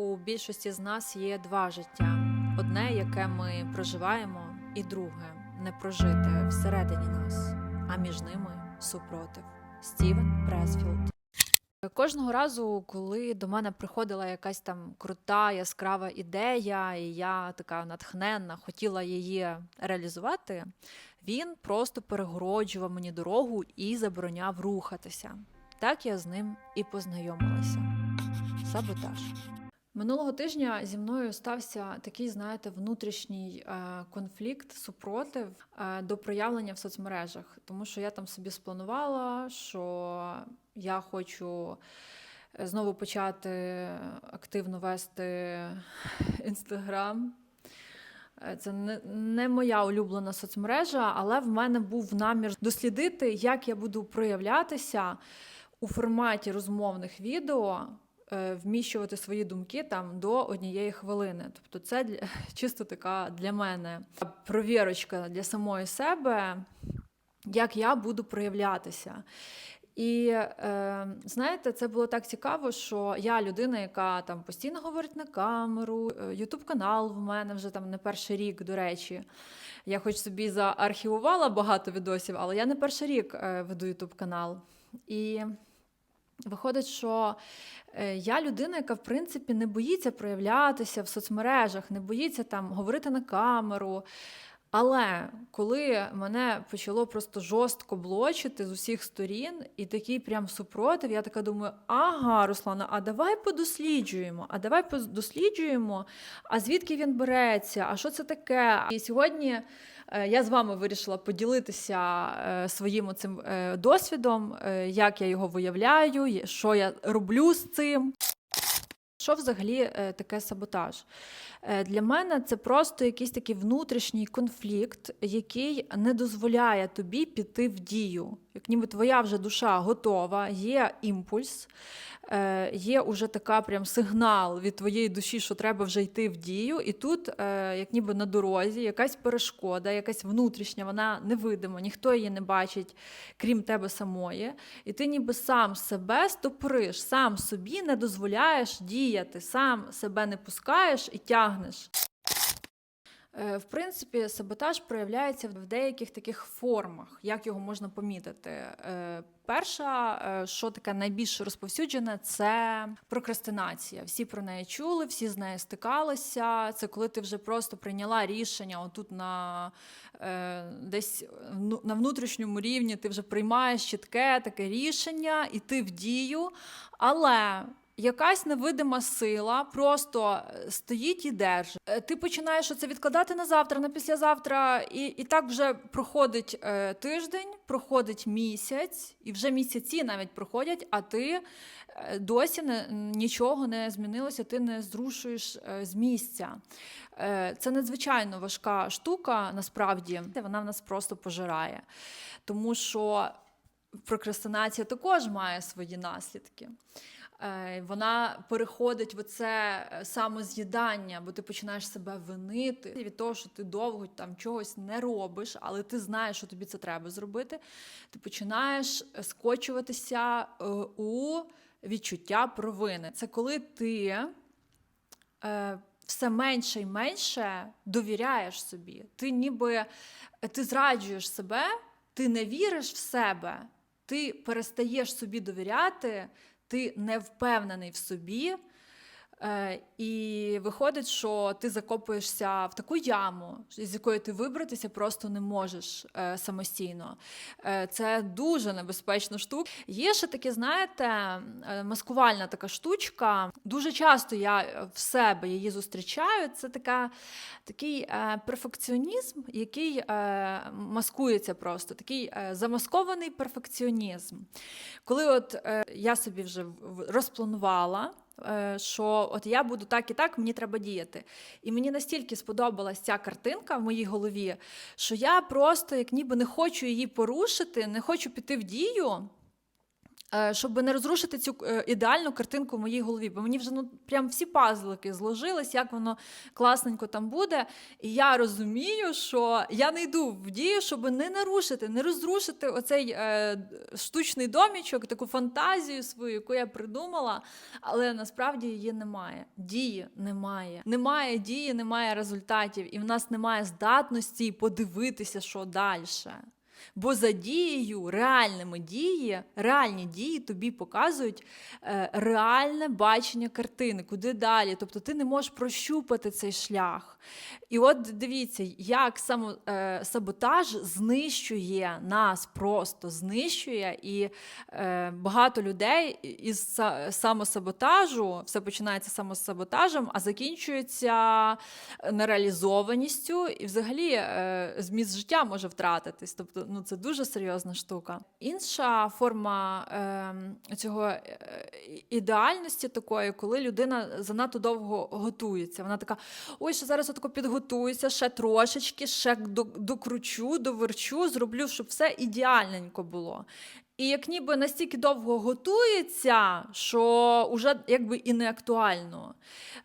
У більшості з нас є два життя: одне, яке ми проживаємо, і друге не прожите всередині нас, а між ними супротив. Стівен Пресфілд. Кожного разу, коли до мене приходила якась там крута, яскрава ідея, і я така натхненна, хотіла її реалізувати, він просто перегороджував мені дорогу і забороняв рухатися. Так я з ним і познайомилася. Саботаж. Минулого тижня зі мною стався такий, знаєте, внутрішній е, конфлікт, супротив е, до проявлення в соцмережах, тому що я там собі спланувала, що я хочу е, знову почати активно вести інстаграм. Це не, моя улюблена соцмережа, але в мене був намір дослідити, як я буду проявлятися у форматі розмовних відео, вміщувати свої думки там до однієї хвилини. Тобто, це для, чисто така для мене провірочка для самої себе, як я буду проявлятися. І е, знаєте, це було так цікаво, що я людина, яка там постійно говорить на камеру, Ютуб канал в мене вже там не перший рік, до речі. Я хоч собі заархівувала багато відосів, але я не перший рік е, веду Ютуб канал. І виходить, що е, я людина, яка в принципі не боїться проявлятися в соцмережах, не боїться там говорити на камеру. Але коли мене почало просто жорстко блочити з усіх сторін, і такий прям супротив, я така думаю: ага, Руслана, а давай подосліджуємо, а давай подосліджуємо, а звідки він береться, а що це таке? І сьогодні е, я з вами вирішила поділитися е, своїм цим досвідом, е, як я його виявляю, що я роблю з цим. Що взагалі е, таке саботаж? Е, Для мене це просто якийсь такий внутрішній конфлікт, який не дозволяє тобі піти в дію. Як ніби твоя вже душа готова, є імпульс, е, є уже така прям сигнал від твоєї душі, що треба вже йти в дію. І тут, е, як ніби на дорозі, якась перешкода, якась внутрішня, вона невидима, ніхто її не бачить, крім тебе самої. І ти ніби сам себе стопориш, сам собі не дозволяєш діяти, сам себе не пускаєш і тягнеш. Е, В принципі, саботаж проявляється в деяких таких формах, як його можна помітити. Е, Перша, е, що таке найбільш розповсюджене, це прокрастинація. Всі про неї чули, всі з нею стикалися. Це коли ти вже просто прийняла рішення отут на десь на внутрішньому рівні, ти вже приймаєш чітке таке рішення, і ти в дію, але якась невидима сила просто е, стоїть і держить. Е, Ти починаєш це відкладати на завтра, на післязавтра, і, і так вже проходить е, тиждень, проходить місяць, і вже місяці навіть проходять, а ти е, досі не, нічого не змінилося, ти не зрушуєш е, з місця. Е, Це надзвичайно важка штука, насправді, вона в нас просто пожирає. Тому що прокрастинація також має свої наслідки. Е, Вона переходить в оце е, самоз'їдання, бо ти починаєш себе винити від того, що ти довго там чогось не робиш, але ти знаєш, що тобі це треба зробити. Ти починаєш е, скочуватися у відчуття провини. Це коли ти все менше і менше довіряєш собі. Ти ніби ти зраджуєш себе, ти не віриш в себе, ти перестаєш собі довіряти, ти не впевнений в собі. Е, І виходить, що ти закопуєшся в таку яму, з якої ти вибратися просто не можеш е, самостійно. Е, Це дуже небезпечна штука. Є ще таке, знаєте, маскувальна така штучка. Дуже часто я в себе її зустрічаю. Це така, такий перфекціонізм, який маскується просто, такий замаскований перфекціонізм. Коли от я собі вже розпланувала. Е, Що от я буду так і так, мені треба діяти. І мені настільки сподобалась ця картинка в моїй голові, що я просто як ніби не хочу її порушити, не хочу піти в дію. Е, щоб не розрушити цю е, ідеальну картинку в моїй голові. Бо мені вже ну прям всі пазлики зложились, як воно класненько там буде. І я розумію, що я не йду в дію, щоб не нарушити, не розрушити оцей е, штучний домічок, таку фантазію свою, яку я придумала, але насправді її немає. Дії немає. Немає дії, немає результатів, і в нас немає здатності подивитися, що далі. Бо за дією, реальними дії, реальні дії тобі показують е, реальне бачення картини, куди далі. Тобто ти не можеш прощупати цей шлях. І от дивіться, як само, е, саботаж знищує нас, просто знищує, і е, багато людей із самосаботажу, все починається самосаботажем, а закінчується нереалізованістю, і взагалі е, зміст життя може втратитись. Тобто, ну це дуже серйозна штука. Інша форма е, цього ідеальності такої, коли людина занадто довго готується. Вона така: ой, ще зараз отако підготуюся, ще трошечки, ще докручу, доверчу, зроблю, щоб все ідеальненько було. І як ніби настільки довго готується, що вже якби і не актуально.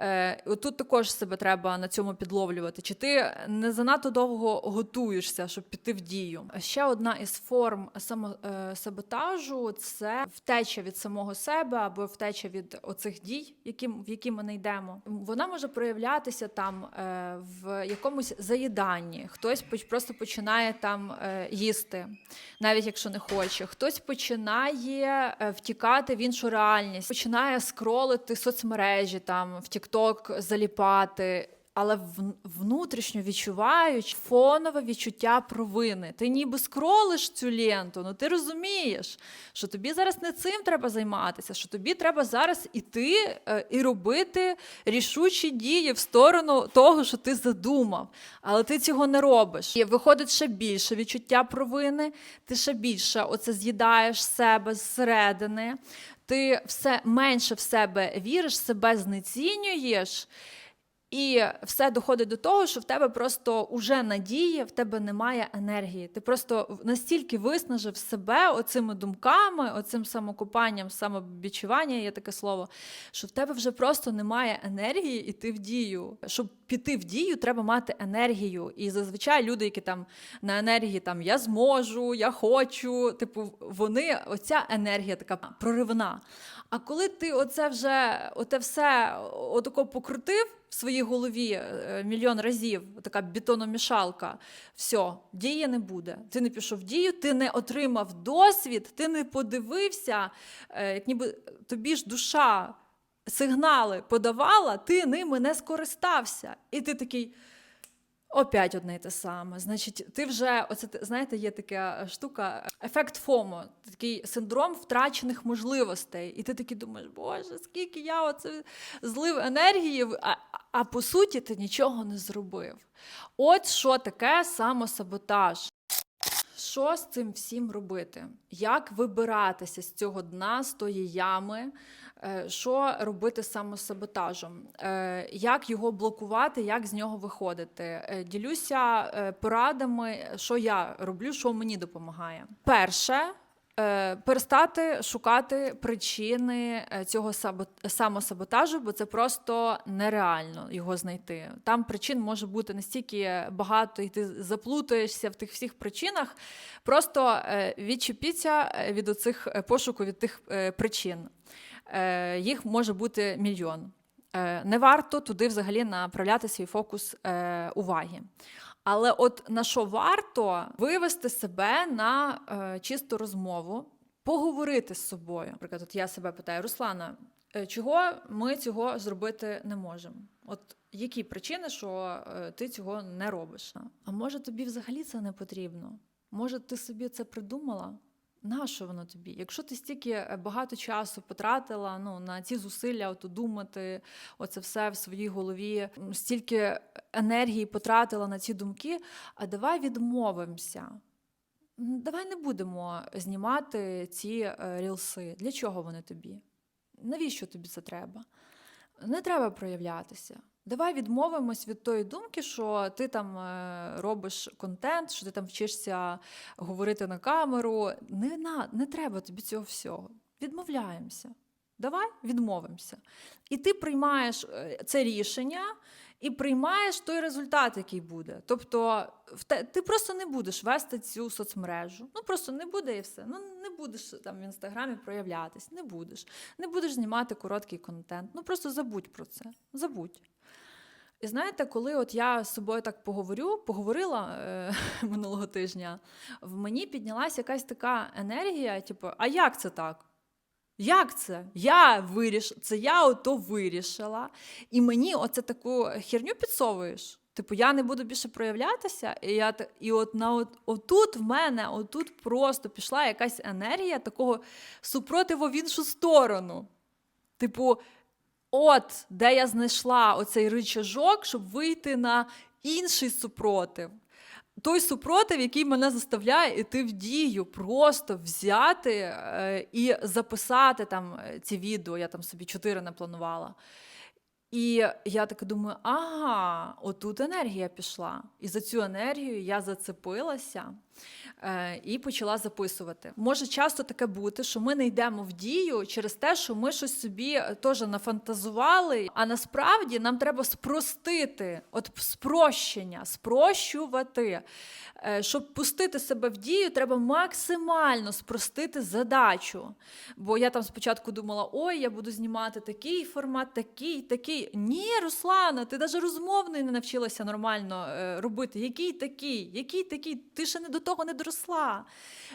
Е, тут також себе треба на цьому підловлювати. Чи ти не занадто довго готуєшся, щоб піти в дію? Ще одна із форм самосаботажу це втеча від самого себе або втеча від оцих дій, які, в які ми не йдемо. Вона може проявлятися там е, в якомусь заїданні. Хтось просто починає там е, їсти, навіть якщо не хоче. Хтось починає е, втікати в іншу реальність, починає скролити соцмережі, там в TikTok заліпати. Але внутрішньо відчувають фонове відчуття провини. Ти ніби скролиш цю ленту, ну ти розумієш, що тобі зараз не цим треба займатися, що тобі треба зараз іти е, і робити рішучі дії в сторону того, що ти задумав. Але ти цього не робиш. І виходить ще більше відчуття провини, ти ще більше оце з'їдаєш себе зсередини, ти все менше в себе віриш, себе знецінюєш. І все доходить до того, що в тебе просто уже надії, в тебе немає енергії. Ти просто настільки виснажив себе оцими думками, оцим самокопанням, самовідчування, є таке слово, що в тебе вже просто немає енергії йти в дію. Щоб піти в дію, треба мати енергію. І зазвичай люди, які там на енергії там я зможу, я хочу, типу, вони, оця енергія така проривна. А коли ти оце вже оте все отако покрутив в своїй голові е, мільйон разів, така бетономішалка, все, дії не буде. Ти не пішов в дію, ти не отримав досвід, ти не подивився, е, як ніби тобі ж душа сигнали подавала, ти ними не скористався. І ти такий. Опять одне й те саме. Значить, ти вже, оце знаєте, є така штука, ефект ФОМО, такий синдром втрачених можливостей. І ти такий думаєш, боже, скільки я оце злив енергії, а, а по суті ти нічого не зробив. От що таке самосаботаж. Що з цим всім робити? Як вибиратися з цього дна, з тої ями? Е, Що робити з самосаботажем? Е, Як його блокувати, як з нього виходити? Е, Ділюся порадами, що я роблю, що мені допомагає. Перше. Перестати шукати причини цього сабо- самосаботажу, бо це просто нереально його знайти. Там причин може бути настільки багато, і ти заплутаєшся в тих всіх причинах. Просто відчепіться від оцих пошуку від тих причин. Е, Їх може бути мільйон. Е, Не варто туди взагалі направляти свій фокус е, уваги. Але от на що варто вивести себе на чисту розмову, поговорити з собою. Наприклад, от я себе питаю, Руслана, чого ми цього зробити не можемо? От які причини, що ти цього не робиш? А може тобі взагалі це не потрібно? Може, ти собі це придумала? Нащо воно тобі? Якщо ти стільки е, багато часу потратила ну, на ці зусилля, от думати, оце все в своїй голові, стільки енергії потратила на ці думки, а давай відмовимося. Давай не будемо знімати ці е, рілси. Для чого вони тобі? Навіщо тобі це треба? Не треба проявлятися. Давай відмовимось від тої думки, що ти там е, робиш контент, що ти там вчишся говорити на камеру. Не, на, не треба тобі цього всього. відмовляємося. Давай відмовимося. І ти приймаєш е, це рішення і приймаєш той результат, який буде. Тобто, ти просто не будеш вести цю соцмережу. Ну просто не буде і все. Ну не будеш там в інстаграмі проявлятись, не будеш. Не будеш знімати короткий контент. Ну просто забудь про це. Забудь. І знаєте, коли от я з собою так поговорю, поговорила е, минулого тижня, в мені піднялася якась така енергія, типу, а як це так? Як це? Я виріш... Це я ото вирішила. І мені оце таку херню підсовуєш. Типу, я не буду більше проявлятися, і я і от на от, отут в мене, отут просто пішла якась енергія такого супротиву в іншу сторону. Типу, от де я знайшла оцей ричажок, щоб вийти на інший супротив. Той супротив, який мене заставляє йти в дію, просто взяти е, і записати там е, ці відео. Я там собі чотири напланувала. І я так думаю, ага, отут енергія пішла. І за цю енергію я зацепилася і почала записувати. Може часто таке бути, що ми не йдемо в дію через те, що ми щось собі е, теж нафантазували. А насправді нам треба спростити, от спрощення, спрощувати. Е, Щоб пустити себе в дію, треба максимально спростити задачу. Бо я там спочатку думала, ой, я буду знімати такий формат, такий, такий. Ні, Руслана, ти навіть розмовний не навчилася нормально е, робити. Який такий, який такий, ти ще не до того не доросла.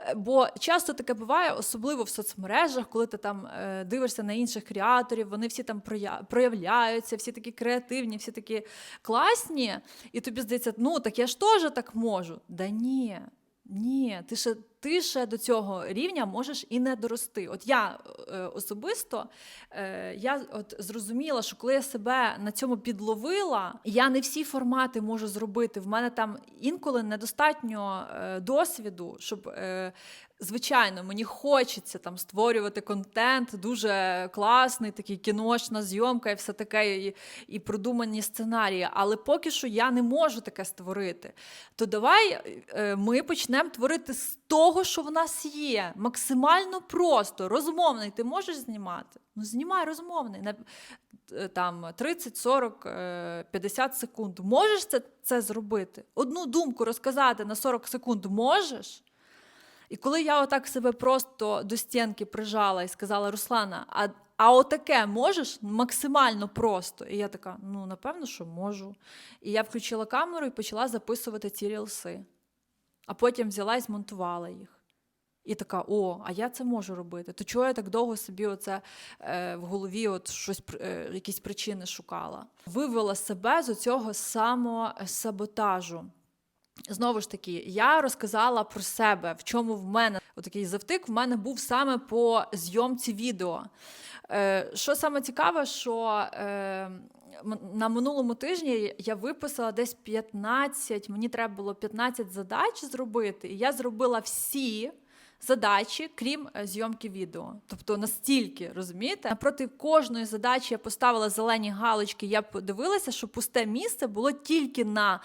Е, Бо часто таке буває, особливо в соцмережах, коли ти там е, дивишся на інших креаторів, вони всі там проявляються, всі такі креативні, всі такі класні, і тобі здається, ну так я ж теж так можу. Да ні, ні, ти ще, ти ще до цього рівня можеш і не дорости. От я е, особисто е, я от зрозуміла, що коли я себе на цьому підловила, я не всі формати можу зробити. В мене там інколи недостатньо е, досвіду, щоб. Е, Звичайно, мені хочеться там створювати контент, дуже класний, такий кіношна зйомка і все таке, і, і продумані сценарії. Але поки що я не можу таке створити. То давай е, ми почнемо творити з того, що в нас є. Максимально просто. Розмовний ти можеш знімати? Ну, знімай розмовний. На, е, там 30, 40, е, 50 секунд. Можеш це, це зробити? Одну думку розказати на 40 секунд можеш? І коли я отак себе просто до стінки прижала і сказала: Руслана, а, а отаке можеш максимально просто? І я така: ну, напевно, що можу. І я включила камеру і почала записувати ці рілси. А потім взяла і змонтувала їх. І така: о, а я це можу робити. То чого я так довго собі оце е, в голові от щось, е, якісь причини шукала? Вивела себе з цього самосаботажу. Знову ж таки, я розказала про себе, в чому в мене отакий завтик в мене був саме по зйомці відео. Е, що саме цікаве, що е, на минулому тижні я виписала десь 15, мені треба було 15 задач зробити, і я зробила всі. Задачі, крім е, зйомки відео. Тобто настільки, розумієте? Напроти кожної задачі я поставила зелені галочки, я подивилася, що пусте місце було тільки на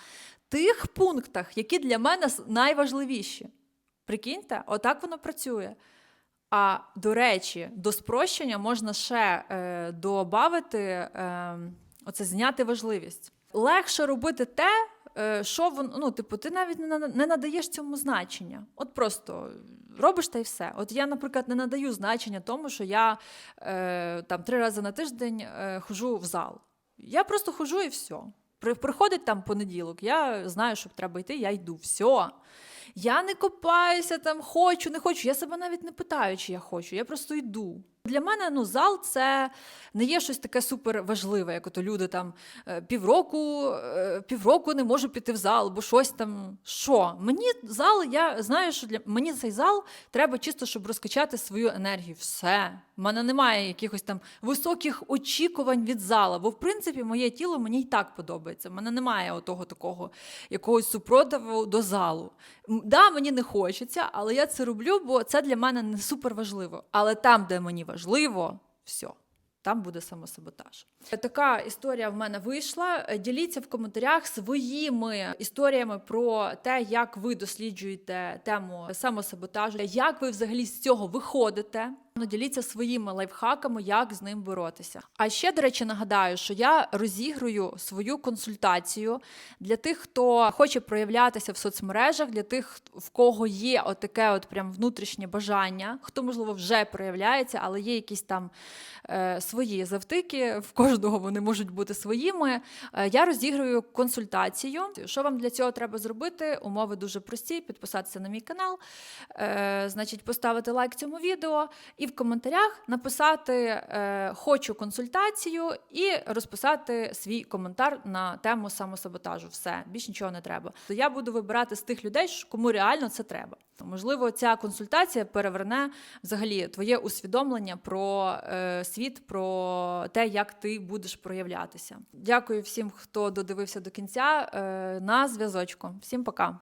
тих пунктах, які для мене найважливіші. Прикиньте, отак воно працює. А до речі, до спрощення можна ще е, додати е, оце зняти важливість. Легше робити те, е, що воно, ну, типу, ти навіть не, надаєш цьому значення. От просто робиш та й все. От я, наприклад, не надаю значення тому, що я е, там три рази на тиждень е, хожу в зал. Я просто хожу і все. Приходить там понеділок, я знаю, що треба йти, я йду. Все. Я не копаюся там, хочу, не хочу. Я себе навіть не питаю, чи я хочу. Я просто йду. Для мене ну, зал це не є щось таке супер важливе, як ото люди там е, півроку, е, півроку не можу піти в зал, бо щось там. Що? Мені зал, я знаю, що для мені цей зал треба чисто, щоб розкачати свою енергію. Все. У мене немає якихось там високих очікувань від зала, бо в принципі моє тіло мені й так подобається. У мене немає отого такого якогось супротиву до залу. Да, мені не хочеться, але я це роблю, бо це для мене не супер важливо. Але там, де мені важливо, все. Там буде самосаботаж. Така історія в мене вийшла. Діліться в коментарях своїми історіями про те, як ви досліджуєте тему самосаботажу, як ви взагалі з цього виходите. Ну, Діліться своїми лайфхаками, як з ним боротися. А ще, до речі, нагадаю, що я розігрую свою консультацію для тих, хто хоче проявлятися в соцмережах, для тих, в кого є отаке от прям внутрішнє бажання, хто, можливо, вже проявляється, але є якісь там е, свої завтики, в кожного вони можуть бути своїми. Е, я розіграю консультацію. Що вам для цього треба зробити? Умови дуже прості: підписатися на мій канал, е, значить, поставити лайк цьому відео і в коментарях написати е, Хочу консультацію і розписати свій коментар на тему самосаботажу. Все, більш нічого не треба. То я буду вибирати з тих людей, кому реально це треба. Можливо, ця консультація переверне взагалі твоє усвідомлення про світ, про те, як ти будеш проявлятися. Дякую всім, хто додивився до кінця. Е, на зв'язочку. Всім пока.